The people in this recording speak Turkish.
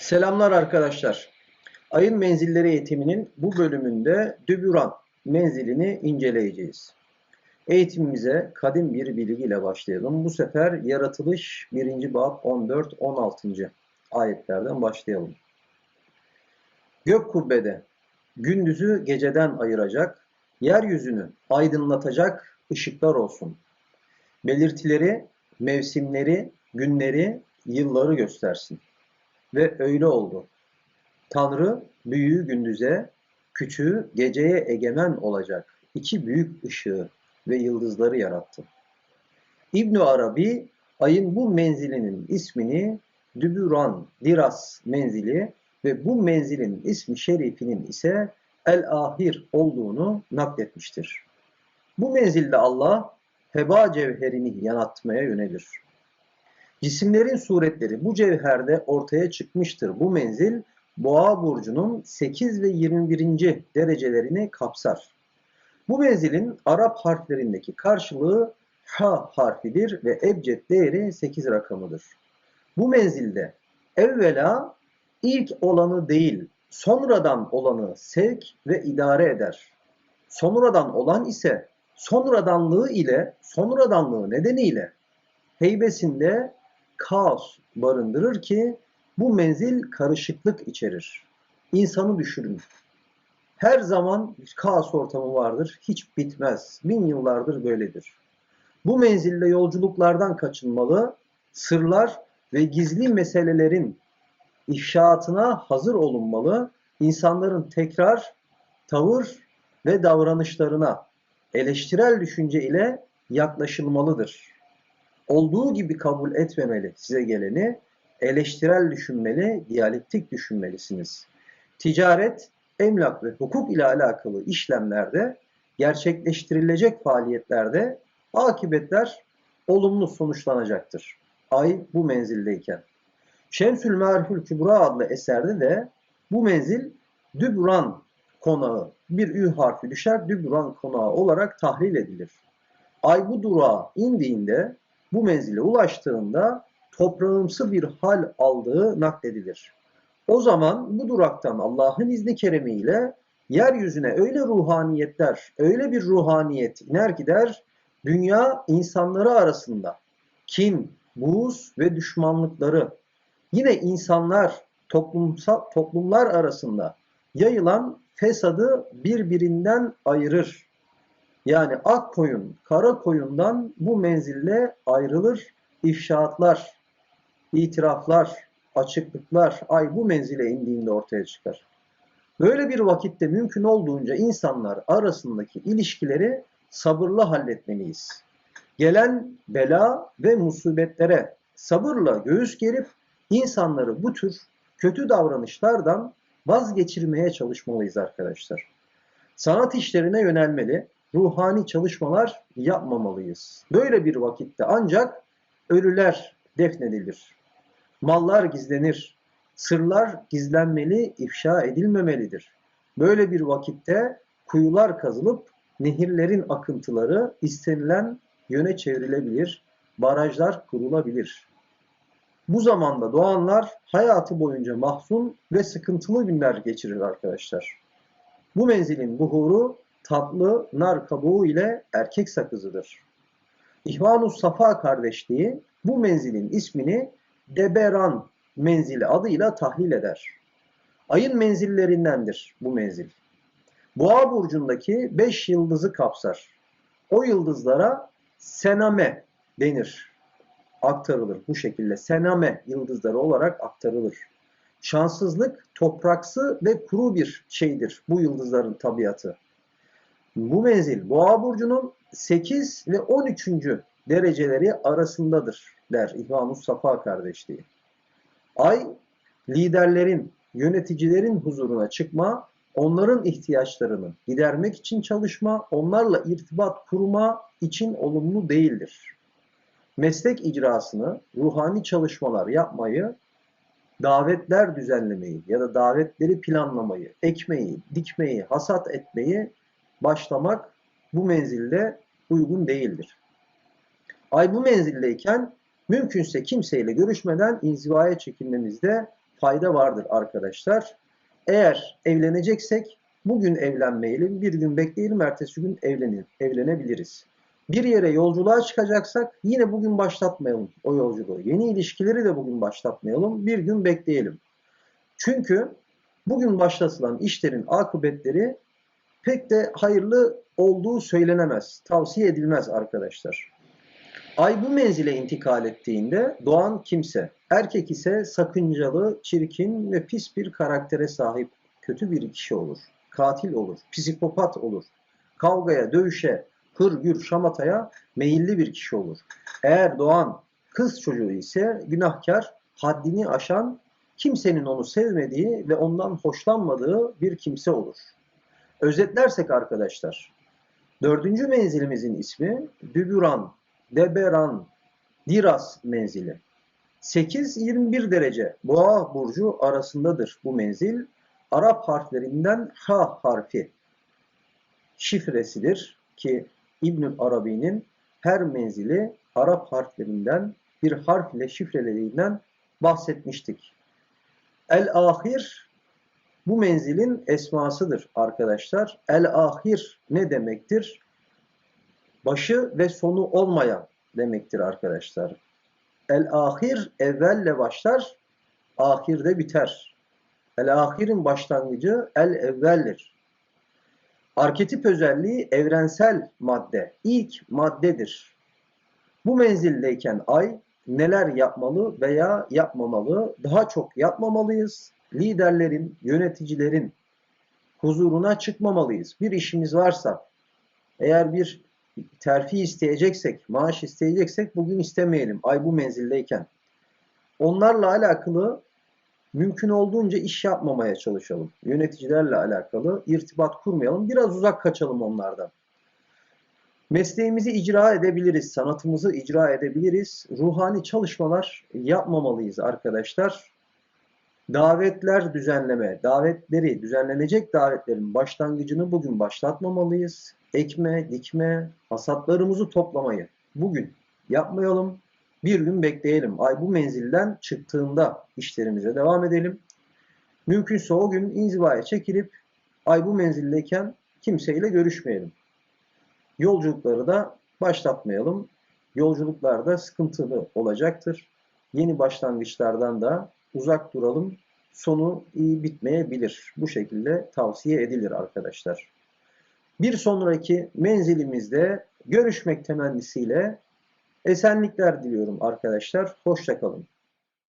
Selamlar arkadaşlar. Ayın menzilleri eğitiminin bu bölümünde Dübüran menzilini inceleyeceğiz. Eğitimimize kadim bir bilgiyle başlayalım. Bu sefer yaratılış 1. bab 14-16. ayetlerden başlayalım. Gök kubbede gündüzü geceden ayıracak, yeryüzünü aydınlatacak ışıklar olsun. Belirtileri, mevsimleri, günleri, yılları göstersin. Ve öyle oldu. Tanrı büyüğü gündüze, küçüğü geceye egemen olacak iki büyük ışığı ve yıldızları yarattı. İbn Arabi ayın bu menzilinin ismini Dübüran Diras menzili ve bu menzilin ismi şerifinin ise El-Ahir olduğunu nakletmiştir. Bu menzilde Allah heba cevherini yanatmaya yönelir. Cisimlerin suretleri bu cevherde ortaya çıkmıştır. Bu menzil Boğa burcunun 8 ve 21. derecelerini kapsar. Bu menzilin Arap harflerindeki karşılığı ha harfidir ve ebced değeri 8 rakamıdır. Bu menzilde evvela ilk olanı değil, sonradan olanı sevk ve idare eder. Sonradan olan ise sonradanlığı ile sonradanlığı nedeniyle heybesinde kaos barındırır ki bu menzil karışıklık içerir. İnsanı düşürür. Her zaman kaos ortamı vardır, hiç bitmez. Bin yıllardır böyledir. Bu menzilde yolculuklardan kaçınmalı, sırlar ve gizli meselelerin ifşaatına hazır olunmalı, insanların tekrar tavır ve davranışlarına eleştirel düşünce ile yaklaşılmalıdır olduğu gibi kabul etmemeli size geleni, eleştirel düşünmeli, diyalektik düşünmelisiniz. Ticaret, emlak ve hukuk ile alakalı işlemlerde, gerçekleştirilecek faaliyetlerde akıbetler olumlu sonuçlanacaktır. Ay bu menzildeyken. Şemsül Merhül Kübra adlı eserde de bu menzil Dübran konağı bir ü harfi düşer Dübran konağı olarak tahlil edilir. Ay bu durağa indiğinde bu menzile ulaştığında toprağımsı bir hal aldığı nakledilir. O zaman bu duraktan Allah'ın izni keremiyle yeryüzüne öyle ruhaniyetler, öyle bir ruhaniyet iner gider, dünya insanları arasında kin, buğz ve düşmanlıkları, yine insanlar, toplumsal, toplumlar arasında yayılan fesadı birbirinden ayırır. Yani ak koyun, kara koyundan bu menzille ayrılır ifşaatlar, itiraflar, açıklıklar ay bu menzile indiğinde ortaya çıkar. Böyle bir vakitte mümkün olduğunca insanlar arasındaki ilişkileri sabırla halletmeliyiz. Gelen bela ve musibetlere sabırla göğüs gerip insanları bu tür kötü davranışlardan vazgeçirmeye çalışmalıyız arkadaşlar. Sanat işlerine yönelmeli, ruhani çalışmalar yapmamalıyız. Böyle bir vakitte ancak ölüler defnedilir. Mallar gizlenir. Sırlar gizlenmeli, ifşa edilmemelidir. Böyle bir vakitte kuyular kazılıp nehirlerin akıntıları istenilen yöne çevrilebilir, barajlar kurulabilir. Bu zamanda doğanlar hayatı boyunca mahzun ve sıkıntılı günler geçirir arkadaşlar. Bu menzilin buhuru tatlı nar kabuğu ile erkek sakızıdır. İhvanus Safa kardeşliği bu menzilin ismini Deberan menzili adıyla tahlil eder. Ayın menzillerindendir bu menzil. Boğa burcundaki beş yıldızı kapsar. O yıldızlara Sename denir. Aktarılır bu şekilde. Sename yıldızları olarak aktarılır. Şanssızlık topraksı ve kuru bir şeydir bu yıldızların tabiatı. Bu menzil Boğa burcunun 8 ve 13. dereceleri arasındadır der İhvanus Safa kardeşliği. Ay liderlerin, yöneticilerin huzuruna çıkma, onların ihtiyaçlarını gidermek için çalışma, onlarla irtibat kurma için olumlu değildir. Meslek icrasını, ruhani çalışmalar yapmayı, davetler düzenlemeyi ya da davetleri planlamayı, ekmeyi, dikmeyi, hasat etmeyi başlamak bu menzilde uygun değildir. Ay bu menzildeyken mümkünse kimseyle görüşmeden inzivaya çekilmemizde fayda vardır arkadaşlar. Eğer evleneceksek bugün evlenmeyelim, bir gün bekleyelim, ertesi gün evlenelim, evlenebiliriz. Bir yere yolculuğa çıkacaksak yine bugün başlatmayalım o yolculuğu. Yeni ilişkileri de bugün başlatmayalım, bir gün bekleyelim. Çünkü bugün başlatılan işlerin akıbetleri pek de hayırlı olduğu söylenemez, tavsiye edilmez arkadaşlar. Ay bu menzile intikal ettiğinde doğan kimse, erkek ise sakıncalı, çirkin ve pis bir karaktere sahip kötü bir kişi olur. Katil olur, psikopat olur. Kavgaya, dövüşe, hırgür, şamataya meyilli bir kişi olur. Eğer doğan kız çocuğu ise günahkar, haddini aşan, kimsenin onu sevmediği ve ondan hoşlanmadığı bir kimse olur. Özetlersek arkadaşlar, dördüncü menzilimizin ismi Dübüran, Deberan, Diras menzili. 8-21 derece Boğa burcu arasındadır bu menzil. Arap harflerinden H harfi şifresidir ki İbnül Arabi'nin her menzili Arap harflerinden bir harf ile şifrelerinden bahsetmiştik. El-ahir bu menzilin esmasıdır arkadaşlar. El-ahir ne demektir? Başı ve sonu olmayan demektir arkadaşlar. El-ahir evvelle başlar, ahirde biter. El-ahirin başlangıcı el-evveldir. Arketip özelliği evrensel madde, ilk maddedir. Bu menzildeyken ay neler yapmalı veya yapmamalı, daha çok yapmamalıyız. Liderlerin, yöneticilerin huzuruna çıkmamalıyız. Bir işimiz varsa, eğer bir terfi isteyeceksek, maaş isteyeceksek bugün istemeyelim ay bu menzildeyken. Onlarla alakalı mümkün olduğunca iş yapmamaya çalışalım. Yöneticilerle alakalı irtibat kurmayalım. Biraz uzak kaçalım onlardan. Mesleğimizi icra edebiliriz, sanatımızı icra edebiliriz. Ruhani çalışmalar yapmamalıyız arkadaşlar. Davetler düzenleme, davetleri, düzenlenecek davetlerin başlangıcını bugün başlatmamalıyız. Ekme, dikme, hasatlarımızı toplamayı bugün yapmayalım. Bir gün bekleyelim. Ay bu menzilden çıktığında işlerimize devam edelim. Mümkünse o gün inzivaya çekilip ay bu menzildeyken kimseyle görüşmeyelim. Yolculukları da başlatmayalım. Yolculuklarda sıkıntılı olacaktır. Yeni başlangıçlardan da uzak duralım. Sonu iyi bitmeyebilir. Bu şekilde tavsiye edilir arkadaşlar. Bir sonraki menzilimizde görüşmek temennisiyle esenlikler diliyorum arkadaşlar. Hoşçakalın.